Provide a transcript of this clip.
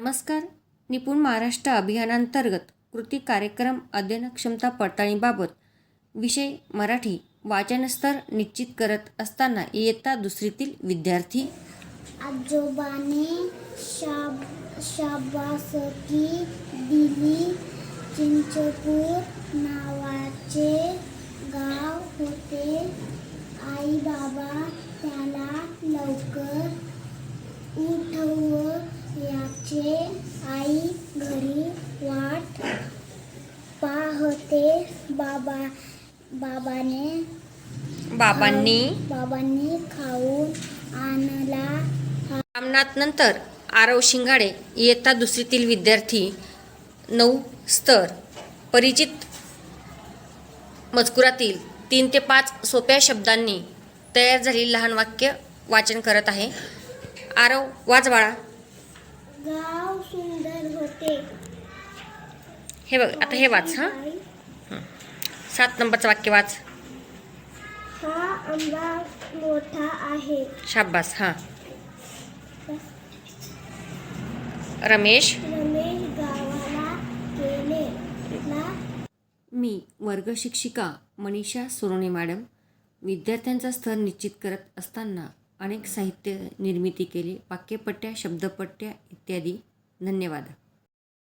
नमस्कार. निपुण महाराष्ट्र अभियानांतर्गत कृती कार्यक्रम अध्ययन क्षमता पडताळणीबाबत विषय मराठी वाचनस्तर निश्चित करत असताना इयत्ता दुसरीतील विद्यार्थी आजोबाने शाब शाबासकी दिली. चिंचपूर नावाचे गाव होते. आई बाबा त्याला लवकर उठव याचे आई घरी वाट पाहते. बाबा बाबाने बाबांनी बाबांनी खाऊन आणला. रामनाथ नंतर आरव शिंगाडे इयत्ता दुसरीतील विद्यार्थी नऊ स्तर परिचित मजकुरातील तीन ते पाच सोप्या शब्दांनी तयार झालेली लहान वाक्य वाचन करत आहे. आरव वाच बाळा गाव सुंदर होते. हे बघ आता हे वाच हां. सात नंबरचं वाक्य वाच. हा आंबा मोठा आहे. शाब्बास हां. रमेश. रमेश गावाला गेले. ला मी वर्ग शिक्षिका मनीषा सोरोने मॅडम विद्यार्थ्यांचा स्तर निश्चित करत असताना अनेक साहित्य निर्मिती केली वाक्यपट्ट्या शब्दपट्ट्या इत्यादी. धन्यवाद.